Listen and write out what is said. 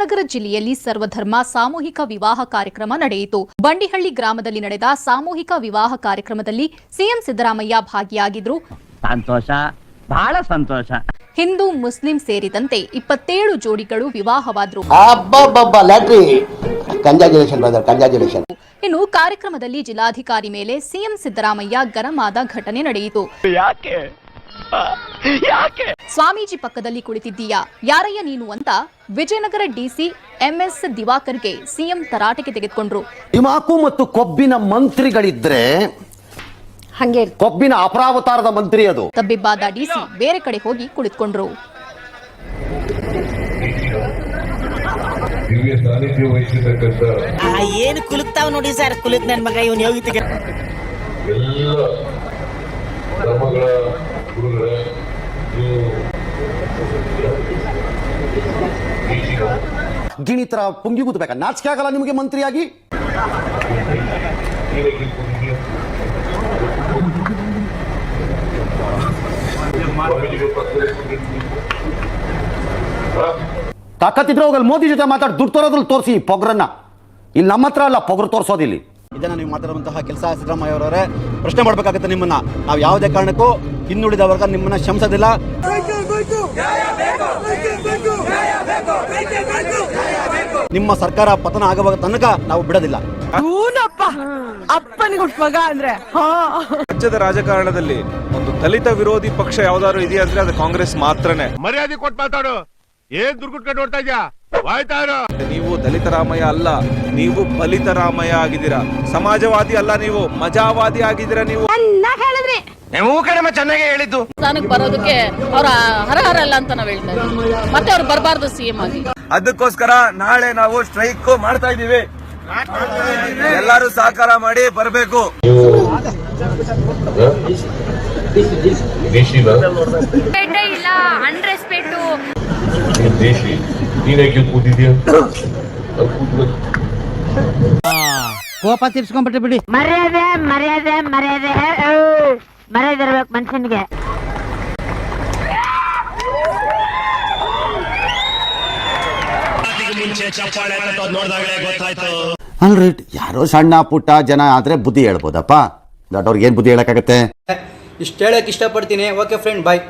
ವಿಜಯನಗರ ಜಿಲ್ಲೆಯಲ್ಲಿ ಸರ್ವಧರ್ಮ ಸಾಮೂಹಿಕ ವಿವಾಹ ಕಾರ್ಯಕ್ರಮ ನಡೆಯಿತು. ಬಂಡಿಹಳ್ಳಿ ಗ್ರಾಮದಲ್ಲಿ ನಡೆದ ಸಾಮೂಹಿಕ ವಿವಾಹ ಕಾರ್ಯಕ್ರಮದಲ್ಲಿ ಸಿಎಂ ಸಿದ್ದರಾಮಯ್ಯ ಭಾಗಿಯಾಗಿದ್ರು. ಸಂತೋಷ ಬಹಳ ಸಂತೋಷ. ಹಿಂದೂ ಮುಸ್ಲಿಂ ಸೇರಿದಂತೆ ಇಪ್ಪತ್ತೇಳು ಜೋಡಿಗಳು ವಿವಾಹವಾದ್ರು. ಇನ್ನು ಕಾರ್ಯಕ್ರಮದಲ್ಲಿ ಜಿಲ್ಲಾಧಿಕಾರಿ ಮೇಲೆ ಸಿಎಂ ಸಿದ್ದರಾಮಯ್ಯ ಗರಂ ಆದ ಘಟನೆ ನಡೆಯಿತು. ಸ್ವಾಮೀಜಿ ಪಕ್ಕದಲ್ಲಿ ಕುಳಿತಿದ್ದೀಯಾ? ಯಾರಯ್ಯ ನೀನು ಅಂತ ವಿಜಯನಗರ ಡಿಸಿ ಎಂಎಸ್ ದಿವಾಕರ್ಗೆ ಸಿಎಂ ತರಾಟೆಗೆ ತೆಗೆದುಕೊಂಡ್ರು. ದಿಮಾಕು ಮತ್ತು ಕೊಬ್ಬಿನ ಮಂತ್ರಿಗಳಿದ್ರೆ ಹಂಗೆ ಕೊಬ್ಬಿನ ಅಪರಾವತಾರದ ಮಂತ್ರಿ ಅದು. ತಬ್ಬಿಬ್ಬಾದ ಡಿಸಿ ಬೇರೆ ಕಡೆ ಹೋಗಿ ಕುಳಿತುಕೊಂಡ್ರು. ದಿವ್ಯ ಸಾನ್ನಿಧ್ಯ ವಹಿಸಿರ್ತಕ್ಕಂಥ ಆ, ಏನು ಕುಲುಕ್ತಾವ್ ನೋಡಿ ಸರ್ ಕುಲುಕ್ ನನ್ ಮಗ ಇವನ್ ಯೋಗಿತಿಗೆ ಎಲ್ಲ ಧರ್ಮಗಳ ಗುರುಗಳ ನೀವು ಗಿಣಿ ತರ ಪುಂಗಿ ಕೂತ್ಬೇಕಾ? ನಾಚಿಕೆ ಆಗಲ್ಲ ನಿಮಗೆ ಮಂತ್ರಿಯಾಗಿ? ತಾಕತ್ತಿದ್ರೆ ಹೋಗಲ್ ಮೋದಿ ಜೊತೆ ಮಾತಾಡಿ ದುಡ್ಡು ತೋರೋದ್ರಲ್ಲಿ ತೋರಿಸಿ ಪೊಗ್ರನ್ನ. ಇಲ್ಲಿ ನಮ್ಮ ಹತ್ರ ಅಲ್ಲ ಪೊಗ್ರು ತೋರಿಸೋದಿಲ್ಲಿ ಇದನ್ನ ನೀವು ಮಾತಾಡುವಂತಹ ಕೆಲಸ ಸಿದ್ದರಾಮಯ್ಯ ಅವರವರೇ ಪ್ರಶ್ನೆ ಮಾಡಬೇಕಾಗುತ್ತೆ ನಿಮ್ಮನ್ನ. ನಾವು ಯಾವುದೇ ಕಾರಣಕ್ಕೂ ಹಿಂದುಳಿದ ವರ್ಗ ನಿಮ್ಮನ್ನ ಕ್ಷಮಿಸೋದಿಲ್ಲ ನಿಮ್ಮ ಸರ್ಕಾರ ಪತನ ಆಗುವಾಗ ತನಕ ನಾವು ಬಿಡೋದಿಲ್ಲ. ರಾಜ್ಯದ ರಾಜಕಾರಣದಲ್ಲಿ ಒಂದು ದಲಿತ ವಿರೋಧಿ ಪಕ್ಷ ಯಾವ್ದಾದ್ರು ಇದೆಯಾ ಅಂದ್ರೆ ಅದು ಕಾಂಗ್ರೆಸ್ ಮಾತ್ರನೇ. ಮರ್ಯಾದೆ ಕೊಟ್ಟು ಮಾತಾಡು. ಏನ್ ದುರ್ಗುಟ್ಕೊಂಡು ನೋಡ್ತಾ ಇದ್ಯಾ? ನೀವು ದಲಿತ ರಾಮಯ್ಯ ಅಲ್ಲ ನೀವು ಬಲಿತ ರಾಮಯ್ಯ ಆಗಿದ್ದೀರಾ. ಸಮಾಜವಾದಿ ಅಲ್ಲ ನೀವು ಮಜಾವಾದಿ ಆಗಿದ್ದೀರಾ ನೀವು? ನೀವು ಕಡಿಮೆ ಚೆನ್ನಾಗಿ ಹೇಳಿದ್ದು. ಸ್ಥಾನಕ್ಕೆ ಬರೋದಕ್ಕೆ ಅವ್ರ ಹರಹರಲ್ಲ ಅಂತ ನಾವ್ ಹೇಳ್ತಾ ಇದ್ದೀವಿ. ಮತ್ತೆ ಅವ್ರು ಬರಬಾರ್ದು ಸಿಎಂ ಆಗಿ. ಅದಕ್ಕೋಸ್ಕರ ನಾಳೆ ನಾವು ಸ್ಟ್ರೈಕ್ ಮಾಡ್ತಾ ಇದೀವಿ ಎಲ್ಲರೂ ಸಹಕಾರ ಮಾಡಿ ಬರಬೇಕು. ನೀವು ಇಲ್ಲ ಅನ್ರೆಸ್ಪೆಕ್ಟ್ ನೀನು ದೇಶಿ ನೀನೇಕೆ ಕೂತಿದ್ಯಾ ಅಲ್ಲಿ ಕೂತ್ಬೇಕು ಕೋಪ ತೀರ್ಸ್ಕೊಂಡ್ಬಿಟ್ಟು ಬಿಡಿ. ಮರ್ಯಾದೆ ಮರ್ಯಾದೆ ಮರ್ಯಾದೆ. ಮರ್ಯಾದೆ ಇರ್ಬೇಕು ಮನುಷ್ಯನಿಗೆ ಅಲ್ರಿ ಯಾರೋ ಸಣ್ಣ ಪುಟ್ಟ ಜನ ಆದ್ರೆ ಬುದ್ಧಿ ಹೇಳ್ಬೋದಪ್ಪ. ದೊಡ್ಡವ್ರಿಗೆ ಏನ್ ಬುದ್ಧಿ ಹೇಳಕ್ಕಾಗತ್ತೆ? ಇಷ್ಟು ಹೇಳಕ್ ಇಷ್ಟಪಡ್ತೀನಿ. Okay friend bye